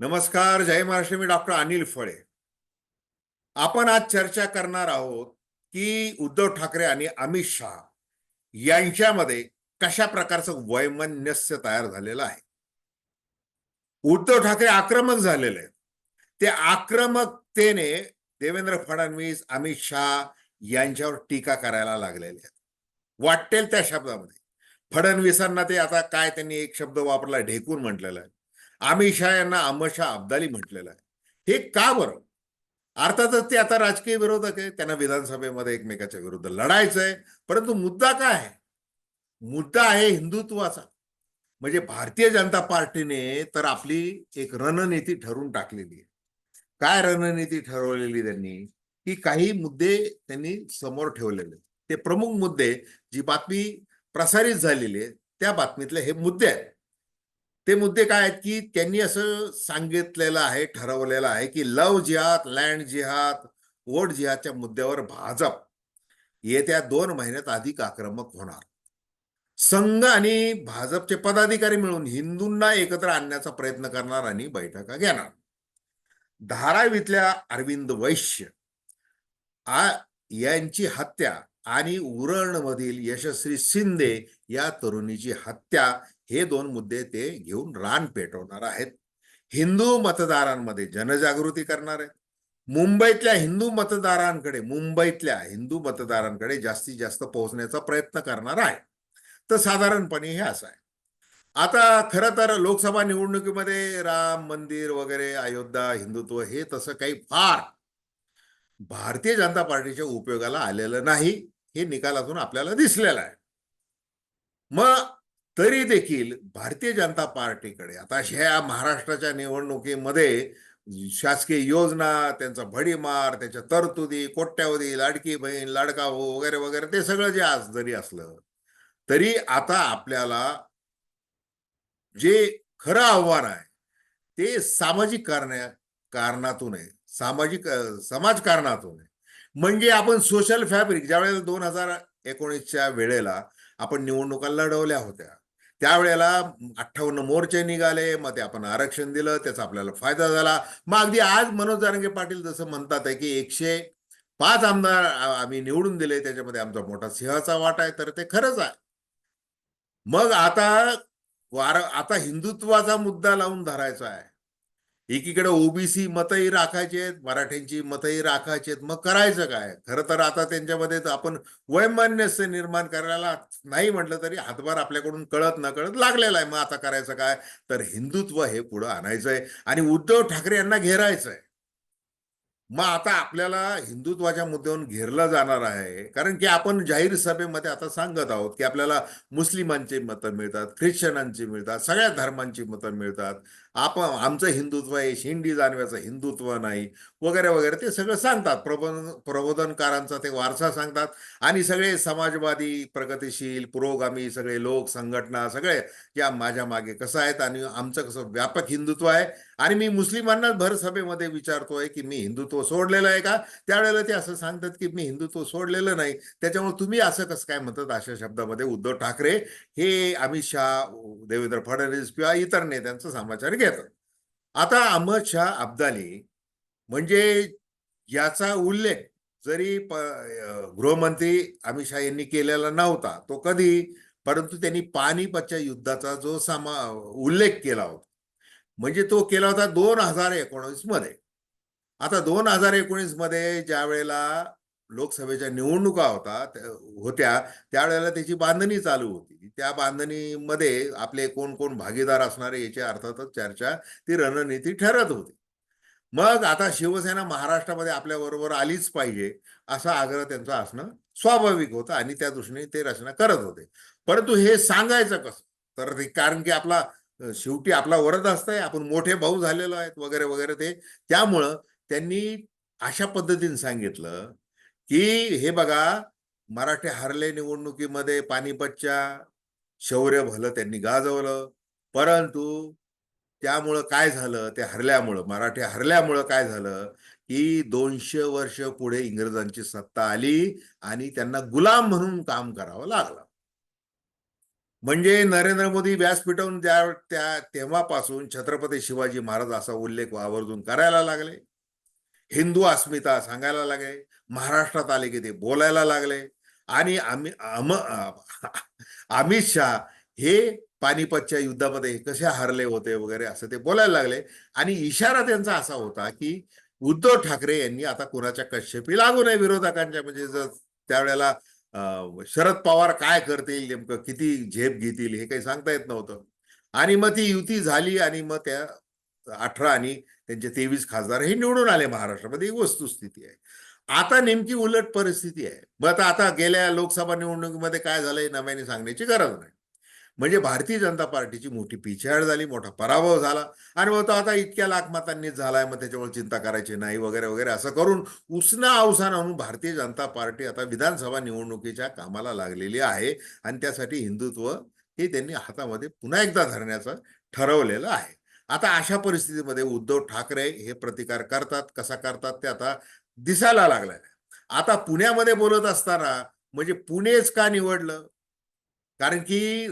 नमस्कार जय महाराष्ट्र मी डॉक्टर अनिल फळे. आपण आज चर्चा करणार आहोत की उद्धव ठाकरे आणि अमित शहा यांच्यामध्ये कशा प्रकारचं वैमनस्य तयार झालेलं आहे? उद्धव ठाकरे आक्रमक झालेले आहेत. ते आक्रमकतेने देवेंद्र फडणवीस अमित शहा यांच्यावर टीका करायला लागलेले आहेत. वाटेल त्या शब्दामध्ये. फडणवीसांना ते आता काय त्यांनी एक शब्द वापरला ढेकून म्हटलेला आहे. अमित शहा यांना अमशा अब्दाली म्हटलेलं आहे. हे का बरं? अर्थातच ते आता राजकीय विरोधक आहे त्यांना विधानसभेमध्ये एकमेकाच्या विरुद्ध लढायचं आहे परंतु मुद्दा काय आहे? मुद्दा आहे हिंदुत्वाचा. म्हणजे भारतीय जनता पार्टीने तर आपली एक रणनीती ठरवून टाकलेली आहे. काय रणनीती ठरवलेली त्यांनी? की काही मुद्दे त्यांनी समोर ठेवलेले ते प्रमुख मुद्दे जी बातमी प्रसारित झालेली आहे त्या बातमीतले हे मुद्दे आहेत. ते मुद्दे काय आहेत की त्यांनी असं सांगितलेलं आहे ठरवलेलं आहे की लव जिहाद लँड जिहाद वोट जिहादच्या मुद्द्यावर भाजप येत्या दोन महिन्यात अधिक आक्रमक होणार. संघ आणि भाजपचे पदाधिकारी मिळून हिंदूंना एकत्र आणण्याचा प्रयत्न करणार आणि बैठका घेणार. धारावीतल्या अरविंद वैश्य आ यांची हत्या आणि उरणमधील यशस्वी शिंदे या तरुणीची हत्या हे दोन मुद्दे ते घेऊन रान पेटवणार आहेत. हिंदू मतदारांमध्ये जनजागृती करणार आहेत. मुंबईतल्या हिंदू मतदारांकडे मुंबईतल्या हिंदू मतदारांकडे जास्तीत जास्त पोहोचण्याचा प्रयत्न करणार आहे. तर साधारणपणे हे असं आहे. आता खरं तर लोकसभा निवडणुकीमध्ये राम मंदिर वगैरे अयोध्या हिंदुत्व हे तसं काही फार भारतीय जनता पार्टीच्या उपयोगाला आलेलं नाही. हे निकालातून आपल्याला दिसलेलं आहे. मग तरी देखील भारतीय जनता पार्टीकडे आता ह्या महाराष्ट्राच्या निवडणुकीमध्ये शासकीय योजना त्यांचा भडीमार त्याच्या तरतुदी कोट्यावधी लाडकी बहीण लाडका भाऊ वगैरे वगैरे ते सगळं जे आज जरी असलं तरी आता आपल्याला जे खरं आव्हान आहे ते सामाजिक कारण्या कारणातून आहे सामाजिक समाजकारणातून आहे. म्हणजे आपण सोशल फॅब्रिक ज्या वेळेला दोन हजार एकोणीसच्या वेळेला आपण निवडणुका लढवल्या होत्या त्यावेळेला अठ्ठावन्न मोर्चे निघाले मग ते आपण आरक्षण दिलं त्याचा आपल्याला फायदा झाला. मग अगदी आज मनोज जारंगे पाटील जसं म्हणतात आहे की एकशे पाच आमदार आम्ही निवडून दिले त्याच्यामध्ये आमचा मोठा सिंहाचा वाटा आहे तर ते खरंच आहे. मग आता वार आता हिंदुत्वाचा मुद्दा लावून धरायचा आहे. एकीकडे ओबीसी मतही राखायचे आहेत मराठ्यांची मतही राखायची आहेत. मग करायचं काय? खरं तर आता त्यांच्यामध्ये आपण वैमान्यस्य निर्माण करायला नाही म्हटलं तरी हातभार आपल्याकडून कळत न कळत लागलेला आहे. मग आता करायचं काय? तर हिंदुत्व हे पुढं आणायचं आहे आणि उद्धव ठाकरे यांना घेरायचं आहे मग आता आपल्याला हिंदुत्वाच्या मुद्द्यावरून घेरला जाणार आहे. कारण की आपण जाहीर सभेमध्ये आता सांगत आहोत की आपल्याला मुस्लिमांची मतं मिळतात ख्रिश्चनांची मिळतात सगळ्या धर्मांची मतं मिळतात. आपण आमचं हिंदुत्व आहे शिंडी जानव्याचं हिंदुत्व नाही वगैरे वगैरे ते सगळं सांगतात. प्रबोधन प्रबोधनकारांचा ते वारसा सांगतात. आणि सगळे समाजवादी प्रगतिशील पुरोगामी सगळे लोक संघटना सगळे या माझ्या मागे कसं आहेत? आणि आमचं कसं व्यापक हिंदुत्व आहे? आणि मी मुस्लिमांना भर सभेमध्ये विचारतोय की मी हिंदुत्व सोडलेलं आहे का? त्यावेळेला ते असं सांगतात की मी हिंदुत्व सोडलेलं नाही. त्याच्यामुळे तुम्ही असं कसं काय म्हणतात अशा शब्दामध्ये उद्धव ठाकरे हे अमित शहा देवेंद्र फडणवीस किंवा इतर नेत्यांचं समाचार घेतात. आता अहमद शाह अब्दाली म्हणजे याचा उल्लेख जरी प गृहमंत्री अमित शहा यांनी केलेला नव्हता तो कधी परंतु त्यांनी पानिपतच्या युद्धाचा जो सामा उल्लेख केला होता. म्हणजे तो केला होता दोन हजार एकोणीसमध्ये आता दोन हजार एकोणीसमध्ये ज्या वेळेला लोकसभेच्या निवडणुका होता होत्या त्यावेळेला त्याची बांधणी चालू होती. त्या बांधणीमध्ये आपले कोण कोण भागीदार असणारे याची अर्थातच चर्चा ती रणनीती ठरत होती. मग आता शिवसेना महाराष्ट्रामध्ये आपल्या बरोबर आलीच पाहिजे असा आग्रह त्यांचा असणं स्वाभाविक होतं आणि त्या दृष्टीने ते रचना करत होते. परंतु हे सांगायचं कसं? तर कारण की आपला शेवटी आपला वरद असतंय आपण मोठे भाऊ झालेलो आहेत वगैरे वगैरे ते. त्यामुळं त्यांनी अशा पद्धतीने सांगितलं की हे बघा मराठे हरले निवडणुकीमध्ये पानिपतच्या शौर्य भलं त्यांनी गाजवलं. परंतु त्यामुळं काय झालं? ते हरल्यामुळं मराठे हरल्यामुळं काय झालं? की दोनशे वर्ष पुढे इंग्रजांची सत्ता आली आणि त्यांना गुलाम म्हणून काम करावं लागलं. म्हणजे नरेंद्र मोदी व्यासपीठावरून त्या त्या तेव्हापासून छत्रपती शिवाजी महाराज असा उल्लेख आवर्जून करायला लागले. हिंदू अस्मिता सांगायला लागले महाराष्ट्रात आले की ते बोलायला लागले. आणि आम्ही अमित शहा हे पानिपतच्या युद्धामध्ये कसे हारले होते वगैरे असं ते बोलायला लागले. आणि इशारा त्यांचा असा होता की उद्धव ठाकरे यांनी आता कुणाच्या कश्यपी लागू नये विरोधकांच्या म्हणजे जर त्यावेळेला शरद पवार काय करतील नेमकं किती झेप घेतील हे काही सांगता येत नव्हतं. आणि मग ती युती झाली आणि मग त्या अठरा आणि त्यांचे तेवीस खासदार हे निवडून आले महाराष्ट्रामध्ये. ही वस्तुस्थिती आहे. आता नेमकी उलट परिस्थिती आहे. मग आता गेल्या लोकसभा निवडणुकीमध्ये काय झालंय नव्याने सांगण्याची गरज नाही. म्हणजे भारतीय जनता पार्टीची मोठी पिछाड झाली मोठा पराभव झाला. आणि मग तो आता इतक्या लाखमतांनीच झालाय मग त्याच्यामुळे चिंता करायची नाही वगैरे वगैरे असं करून उसना अवसान म्हणून भारतीय जनता पार्टी आता विधानसभा निवडणुकीच्या कामाला लागलेली आहे. आणि त्यासाठी हिंदुत्व हे त्यांनी हातामध्ये पुन्हा एकदा धरण्याचं ठरवलेलं आहे. आता अशा परिस्थितीमध्ये उद्धव ठाकरे हे प्रतिकार करतात. कसा करतात ते आता दिसायला लागलाय. आता पुण्यामध्ये बोलत असताना म्हणजे पुणेच का निवडलं? कारण की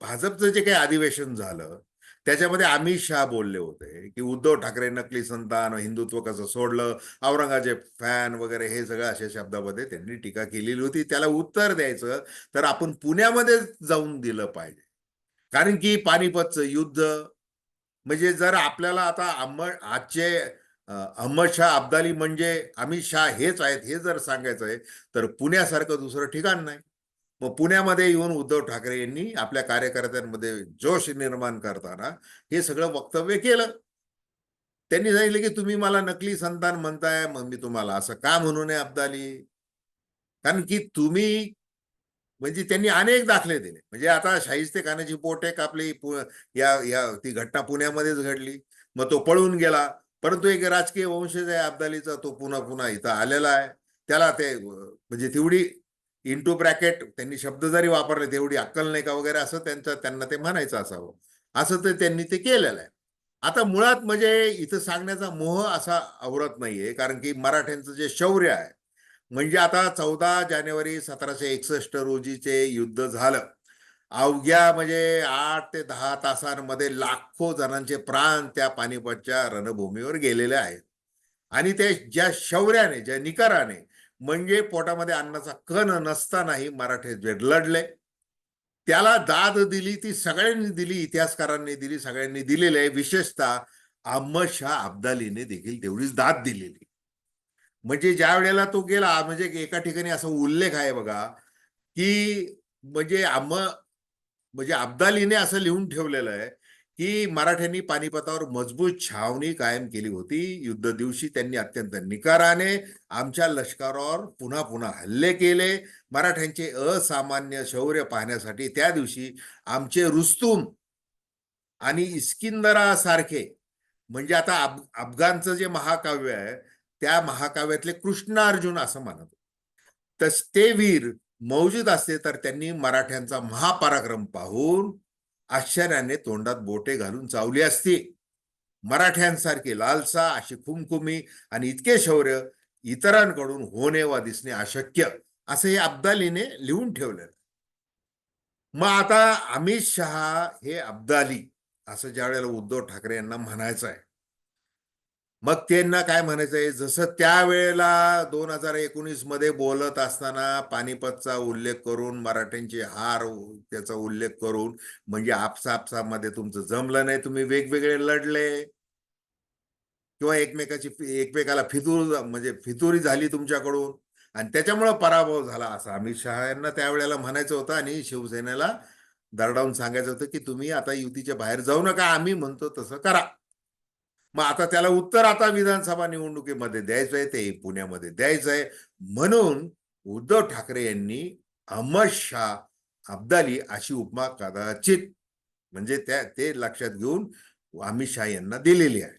भाजपचं जे काही अधिवेशन झालं त्याच्यामध्ये अमित शहा बोलले होते की उद्धव ठाकरे नकली संतान हिंदुत्व कसं सोडलं? औरंगाजेब फॅन वगैरे हे सगळं अशा शब्दामध्ये त्यांनी टीका केलेली होती. त्याला उत्तर द्यायचं तर आपण पुण्यामध्ये जाऊन दिलं पाहिजे. कारण की पानिपतचं युद्ध म्हणजे जर आपल्याला आता अहमद आजचे अहमद शाह अब्दाली म्हणजे अमित शाह हेच आहेत हे जर सांगायचं आहे तर पुण्यासारखं दुसरं ठिकाण नाही. मग पुण्यामध्ये येऊन उद्धव ठाकरे यांनी आपल्या कार्यकर्त्यांमध्ये जोश निर्माण करताना हे सगळं वक्तव्य केलं. त्यांनी सांगितलं की तुम्ही मला नकली संतान म्हणताय मग मी तुम्हाला असं का म्हणू नये अब्दाली? कारण की तुम्ही म्हणजे त्यांनी अनेक दाखले दिले. म्हणजे आता शाहिस्ते खानाची पोट एक आपली या या ती घटना पुण्यामध्येच घडली. मग तो पळून गेला. परंतु एक राजकीय वंशज आहे अब्दालीचा तो पुन्हा पुन्हा इथं आलेला आहे. त्याला ते म्हणजे तेवढी इंटू ब्रॅकेट त्यांनी शब्द जरी वापरले तेवढी अक्कल नाही का वगैरे असं त्यांचं त्यांना ते म्हणायचं असावं. असं ते त्यांनी ते केलेलं आहे. आता मुळात म्हणजे इथं सांगण्याचा मोह असा आवरत नाहीये कारण की मराठ्यांचं जे शौर्य आहे म्हणजे आता चौदा जानेवारी सतराशे एकसष्ट रोजीचे युद्ध झालं. अवघ्या म्हणजे आठ ते दहा तासांमध्ये लाखो जणांचे प्राण त्या पानिपतच्या रणभूमीवर गेलेले आहेत. आणि ते ज्या शौर्याने ज्या निकराने म्हणजे पोटामध्ये अन्नाचा कण नसतानाही मराठे जे लढले त्याला दाद दिली ती सगळ्यांनी दिली इतिहासकारांनी दिली सगळ्यांनी दिलेली आहे. विशेषतः अहमद शाह अब्दालीने देखील तेवढीच दाद दिलेली म्हणजे ज्या वेळेला तो गेला म्हणजे एका ठिकाणी असा उल्लेख आहे बघा की म्हणजे आम म्हणजे अब्दालीने असं लिहून ठेवलेलं आहे की मराठ्यांनी पानिपतावर मजबूत छावणी कायम केली होती. युद्ध दिवशी त्यांनी अत्यंत निकाराने आमच्या लष्करावर पुन्हा पुन्हा हल्ले केले. मराठ्यांचे असामान्य शौर्य पाहण्यासाठी त्या दिवशी आमचे रुस्तुम आणि इस्किंदरासारखे म्हणजे आता अफ अफगाणचं जे महाकाव्य आहे त्या महाकाव्यातले कृष्णार्जुन असं मानत तस ते वीर मौजूद असते तर त्यांनी मराठ्यांचा महापराक्रम पाहून आश्चर्याने तोंडात बोटे घालून चावली असती. मराठ्यांसारखी लालसा अशी खुमखुमी आणि इतके शौर्य इतरांकडून होणे वा दिसणे अशक्य असं हे अब्दालीने लिहून ठेवलेलं मग आता अमित शहा हे अब्दाली असं ज्या वेळेला उद्धव ठाकरे यांना म्हणायचं आहे मग त्यांना काय म्हणायचं आहे? जसं त्यावेळेला दोन हजार एकोणीसमध्ये बोलत असताना पानिपतचा उल्लेख करून मराठ्यांची हार त्याचा उल्लेख करून म्हणजे आपसापसामध्ये तुमचं जमलं नाही तुम्ही वेगवेगळे लढले. किंवा एकमेकाची एकमेकाला फितूर म्हणजे फितुरी झाली तुमच्याकडून. आणि त्याच्यामुळं पराभव झाला असा अमित शहा यांना त्यावेळेला म्हणायचं होतं आणि शिवसेनेला दरडावून सांगायचं होतं की तुम्ही आता युतीच्या बाहेर जाऊ नका आम्ही म्हणतो तसं करा. मग आता त्याला उत्तर आता विधानसभा निवडणुकीमध्ये द्यायचं आहे ते पुण्यामध्ये द्यायचं आहे म्हणून उद्धव ठाकरे यांनी अहमद शाह अब्दाली अशी उपमा कदाचित म्हणजे त्या ते लक्षात घेऊन अमित शाह यांना दिलेली आहे.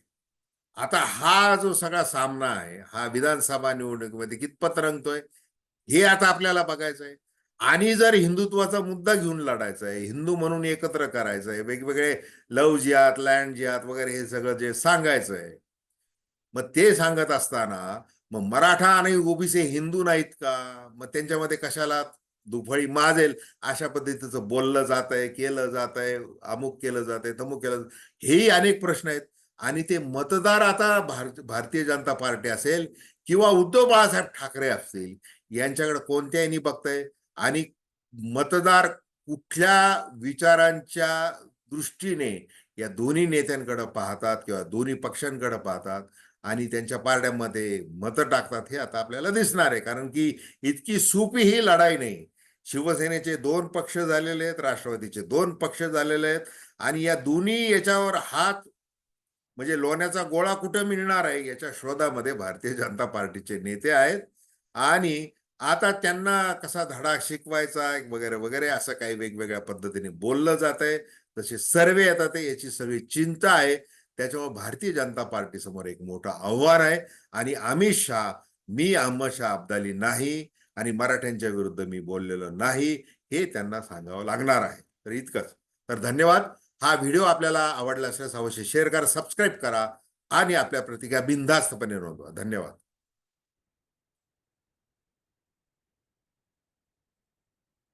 आता हा जो सगळा सामना आहे हा विधानसभा निवडणुकीमध्ये कितपत रंगतोय हे आता आपल्याला बघायचं आहे आणि जर हिंदुत्वाचा मुद्दा घेऊन लढायचा आहे हिंदू म्हणून एकत्र करायचं आहे वेगवेगळे लव जिहात लँड जिहात वगैरे हे सगळं जे सांगायचं आहे मग ते सांगत असताना मग मराठा आणि ओबीसी हिंदू नाहीत का? मग त्यांच्यामध्ये कशाला दुफळी माजेल? अशा पद्धतीचं बोललं जात आहे केलं जात आहे अमुक केलं जात आहे तमुक केलं जात हेही अनेक प्रश्न आहेत. आणि ते मतदार आता भार भारतीय जनता पार्टी असेल किंवा उद्धव बाळासाहेब ठाकरे असतील यांच्याकडे कोणत्याही बघताय? आणि मतदार कुठल्या विचारांच्या दृष्टीने या दोन्ही नेत्यांकडे पाहतात किंवा दोन्ही पक्षांकडे पाहतात आणि त्यांच्या पार्ट्यांमध्ये मतं टाकतात हे आता आपल्याला दिसणार आहे. कारण की इतकी सोपी ही लढाई नाही. शिवसेनेचे दोन पक्ष झालेले आहेत राष्ट्रवादीचे दोन पक्ष झालेले आहेत आणि या दोन्ही याच्यावर हात म्हणजे लोण्याचा गोळा कुठं मिळणार आहे याच्या शोधामध्ये भारतीय जनता पार्टीचे नेते आहेत आणि आता त्यांना कसा धडा शिकवायचा वगैरे वगैरे असं काही वेगवेगळ्या पद्धतीने बोललं जात आहे तसे सर्वे येतात याची सगळी चिंता आहे. त्याच्यामुळे भारतीय जनता पार्टी समोर एक मोठं आव्हान आहे. आणि अमित शहा मी अहमद शाह अब्दाली नाही आणि मराठ्यांच्या विरुद्ध मी बोललेलो नाही हे त्यांना सांगावं लागणार आहे. तर इतकंच. तर धन्यवाद. हा व्हिडिओ आपल्याला आवडला असल्यास अवश्य शेअर करा सबस्क्राईब करा आणि आपल्या प्रतिक्रिया बिनधास्तपणे नोंदवा. धन्यवाद.